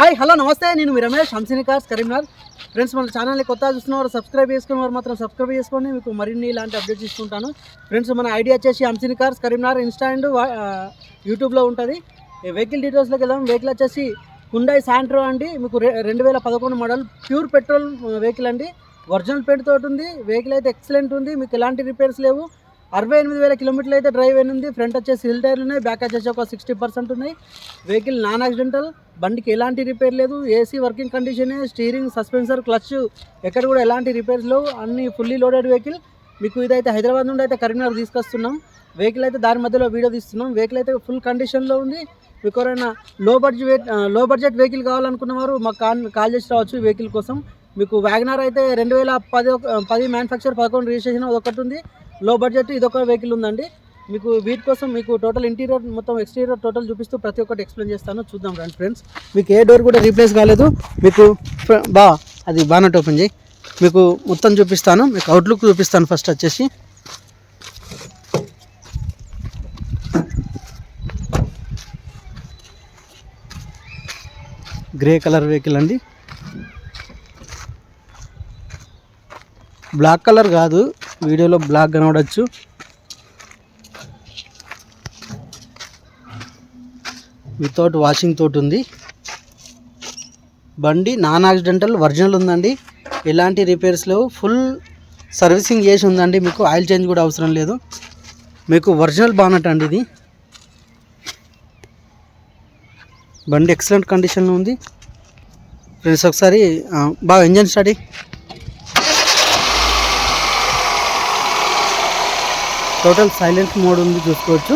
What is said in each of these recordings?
Hi hello నమస్తే. నేను మీ రమేష్ హంసిని కార్స్ కరీంనగర్. ఫ్రెండ్స్ మన ఛానల్ని కొత్త చూస్తున్నవారు సబ్స్క్రైబ్ చేసుకున్న వారు మాత్రం సబ్స్క్రైబ్ చేసుకోండి. మీకు మరిన్ని ఇలాంటి అప్డేట్స్ ఇస్తుంటాను. ఫ్రెండ్స్ మన ఐడియా వచ్చేసి Hamsini cars Karimnagar Insta and యూట్యూబ్లో ఉంటుంది. వెహికల్ డీటెయిల్స్లోకి వెళ్దాం. వెహికల్ వచ్చేసి హుండాయ్ శాంట్రో అండి. మీకు రె- రెండు వేల పదకొండు మోడల్ ప్యూర్ పెట్రోల్ వెహికల్ అండి. ఒరిజినల్ పెయింట్ తోటి ఉంది. వెహికల్ అయితే ఎక్సలెంట్ ఉంది. మీకు ఎలాంటి రిపేర్స్ లేవు. అరవై ఎనిమిది వేల కిలోమీటర్లు అయితే డ్రైవ్ అయిన ఉంది ఫ్రంట్ వచ్చేసి హిల్ టైర్లు ఉన్నాయి. బ్యాక్ వచ్చేసి ఒక సిక్స్టీ పర్సెంట్ ఉన్నాయి. వెహికల్ నాన్ యాక్సిడెంటల్ బండికి ఎలాంటి రిపేర్ లేదు ఏసీ వర్కింగ్ కండిషనే స్టీరింగ్ సస్పెన్సర్ క్లచ్ ఎక్కడ కూడా ఎలాంటి రిపేర్స్ లేవు. అన్ని ఫుల్లీ లోడెడ్ వెహికల్ మీకు ఇదైతే హైదరాబాద్ నుండి అయితే కరీంనగర్ తీసుకొస్తున్నాం. వెహికల్ అయితే దాని మధ్యలో వీడియో తీస్తున్నాం. వెహికల్ అయితే ఫుల్ కండిషన్లో ఉంది. మీకు ఎవరైనా లో బడ్జెట్లో బడ్జెట్ వెహికల్ కావాలనుకున్న వారు మాకు కాల్ కాల్ చేసి రావచ్చు వెహికల్ కోసం. మీకు వ్యాగనార్ అయితే రెండు వేల పది ఒక- పది మ్యానుఫ్యాక్చర్ పదకొండు రిజిస్ట్రేషన్ అదొకటి ఉంది. లో బడ్జెట్ ఇదొక వెహికల్ ఉందండి. మీకు వీటి కోసం మీకు టోటల్ ఇంటీరియర్ మొత్తం ఎక్స్టీరియర్ టోటల్ చూపిస్తూ ప్రతి ఒక్కటి ఎక్స్ప్లెయిన్ చేస్తాను. చూద్దాం రండి ఫ్రెండ్స్ మీకు ఏ డోర్ కూడా రీప్లేస్ కాలేదు. మీకు బా అది బానట్ ఓపెన్ చేయి. మీకు మొత్తం చూపిస్తాను. మీకు అవుట్లుక్ చూపిస్తాను ఫస్ట్ వచ్చేసి. గ్రే కలర్ వెహికల్ అండి. బ్లాక్ కలర్ కాదు. వీడియోలో బ్లాక్ కనబడచ్చు. వితౌట్ వాషింగ్ తోటి ఉంది. బండి నాన్ యాక్సిడెంటల్ ఒరిజినల్ ఉందండి. ఎలాంటి రిపేర్స్ లేవు. ఫుల్ సర్వీసింగ్ చేసి ఉందండి. మీకు ఆయిల్ చేంజ్ కూడా అవసరం లేదు. మీకు ఒరిజినల్ బానట్ అండి ఇది. బండి ఎక్సలెంట్ కండిషన్లో ఉంది. ఫ్రెండ్స్ ఒకసారి బాగా engine steady total silent mode ఉంది చూసుకోవచ్చు.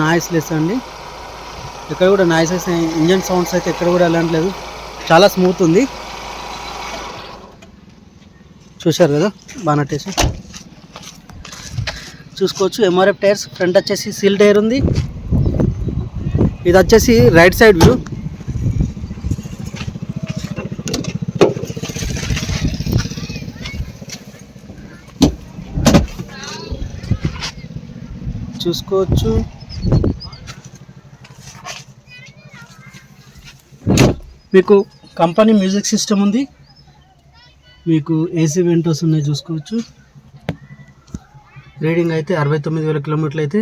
నాయిస్ లెస్ అండి. ఇక్కడ కూడా నాయిసెస్ ఇంజన్ సౌండ్స్ అయితే ఎక్కడ కూడా ఎలాంటి లేదు. చాలా స్మూత్ ఉంది. చూశారు కదా బానట్టేసి చూసుకోవచ్చు ఎంఆర్ఎఫ్ టైర్స్ ఫ్రంట్ వచ్చేసి సీల్ టైర్ ఉంది. ఇది వచ్చేసి రైట్ సైడ్ వ్యూ. చూసుకోవచ్చు. మీకు కంపెనీ మ్యూజిక్ సిస్టమ్ ఉంది. మీకు ఏసీ వెంటోస్ ఉన్నాయి చూసుకోవచ్చు. రీడింగ్ అయితే అరవై తొమ్మిది వేల కిలోమీటర్లు అయితే.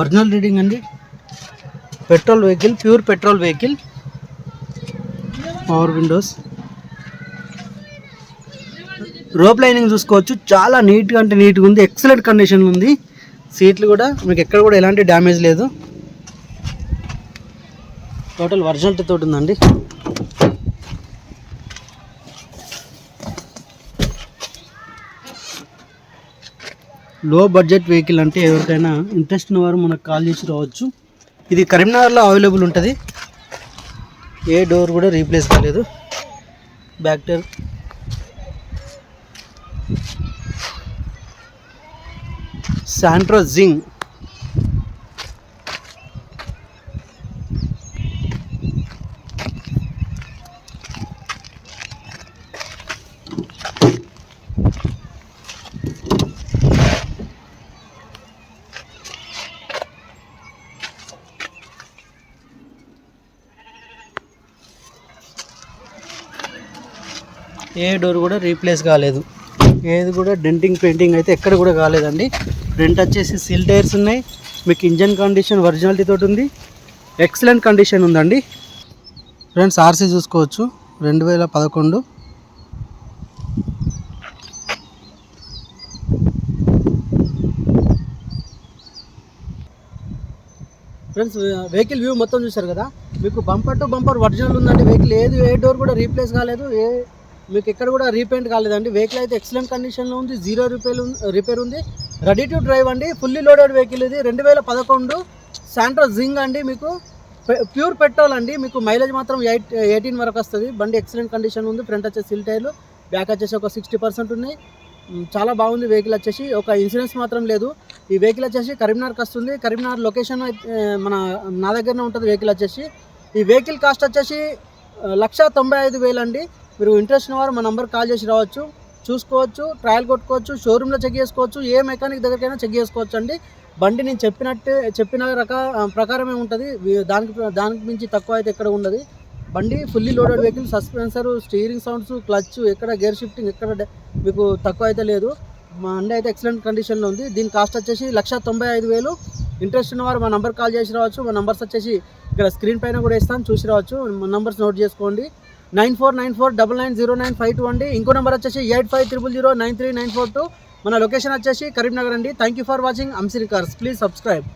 ఒరిజినల్ రీడింగ్ అండి. Petrol vehicle pure petrol vehicle power windows roof lining చూసుకోవచ్చు. చాలా నీట్గా అంటే నీట్గా ఉంది. ఎక్సలెంట్ కండిషన్ ఉంది. సీట్లు కూడా మీకు ఎక్కడ కూడా ఎలాంటి డ్యామేజ్ లేదు. టోటల్ వర్జంట్ తోటి ఉందండి. లో బడ్జెట్ వెహికల్ అంటే ఎవరికైనా ఇంట్రెస్ట్ ఉన్నవారు మనకు కాల్ చేసి రావచ్చు. ఇది కరీంనగర్లో అవైలబుల్ ఉంటుంది. ఏ డోర్ కూడా రీప్లేస్ కాలేదు. బ్యాక్ డోర్ శాంట్రో జింగ్ ఏ డోర్ కూడా రీప్లేస్ కాలేదు. ఏది కూడా డెంటింగ్ పెయింటింగ్ అయితే ఎక్కడ కూడా కాలేదండి. ఫ్రంట్ వచ్చేసి సిల్ టైర్స్ ఉన్నాయి. మీకు ఇంజన్ కండిషన్ ఒరిజినాలిటీ తోటి ఉంది. ఎక్సలెంట్ కండిషన్ ఉందండి. ఫ్రెండ్స్ ఆర్సీ చూసుకోవచ్చు. రెండు వేల పదకొండు. ఫ్రెండ్స్ వెహికల్ వ్యూ మొత్తం చూశారు కదా? మీకు బంపర్ టు బంపర్ ఒరిజినల్ ఉందండి. వెహికల్ ఏది ఏ డోర్ కూడా రీప్లేస్ కాలేదు. ఏ మీకు ఎక్కడ కూడా రీపెయింట్ కాలేదండి. వెహికల్ అయితే ఎక్సలెంట్ కండిషన్లో ఉంది. జీరో రిపేర్ రిపేర్ ఉంది. రెడీ టు డ్రైవ్ అండి. ఫుల్లీ లోడెడ్ వెహికల్ ఇది. రెండు వేల పదకొండు శాంట్రో జింగ్ అండి మీకు. ప్యూర్ పెట్రోల్ అండి. మీకు మైలేజ్ మాత్రం ఎయిట్ ఎయిటీన్ వరకు వస్తుంది. బండి ఎక్సలెంట్ కండిషన్ ఉంది. ఫ్రంట్ వచ్చేసి సిల్ టైర్లు బ్యాక్ వచ్చేసి ఒక సిక్స్టీ పర్సెంట్ ఉన్నాయి. చాలా బాగుంది వెహికల్ వచ్చేసి. ఒక ఇన్సూరెన్స్ మాత్రం లేదు. ఈ వెహికల్ వచ్చేసి కరీంనగర్కి వస్తుంది. కరీంనగర్ లొకేషన్ మన నా దగ్గరనే ఉంటుంది వెహికల్ వచ్చేసి. ఈ వెహికల్ కాస్ట్ వచ్చేసి లక్ష తొంభై ఐదు వేలు అండి. మీరు ఇంట్రెస్ట్ ఉన్నవారు మా నంబర్ కాల్ చేసి రావచ్చు చూసుకోవచ్చు ట్రయల్ కొట్టుకోవచ్చు షోరూంలో చెక్ చేసుకోవచ్చు ఏ మెకానిక్ దగ్గరికైనా చెక్ చేసుకోవచ్చు అండి. బండి నేను చెప్పినట్టు చెప్పిన రక ప్రకారమే ఉంటుంది. దానికి దానికి మించి తక్కువ అయితే ఎక్కడ ఉండదు. బండి fully loaded vehicle suspension steering sounds clutch ఎక్కడ గేర్ షిఫ్టింగ్ ఎక్కడ మీకు తక్కువ అయితే లేదు. మా బండి అయితే ఎక్సలెంట్ కండిషన్లో ఉంది. దీని కాస్ట్ వచ్చేసి లక్ష తొంభై ఐదు వేలు. ఇంట్రెస్ట్ ఉన్నవారు మా నంబర్ కాల్ చేసి రావచ్చు. మా నంబర్స్ వచ్చేసి ఇక్కడ స్క్రీన్ పైన కూడా ఇస్తాను. చూసి రావచ్చు. మా నంబర్స్ నోట్ చేసుకోండి. Nine four nine four double nine zero nine five two అండి. ఇంకో నెంబర్ వచ్చేసి eight five triple zero nine three nine four two. మన లొకేషన్ వచ్చేసి కరీంనగర్ అండి. Thank you for watching Hamsini cars please subscribe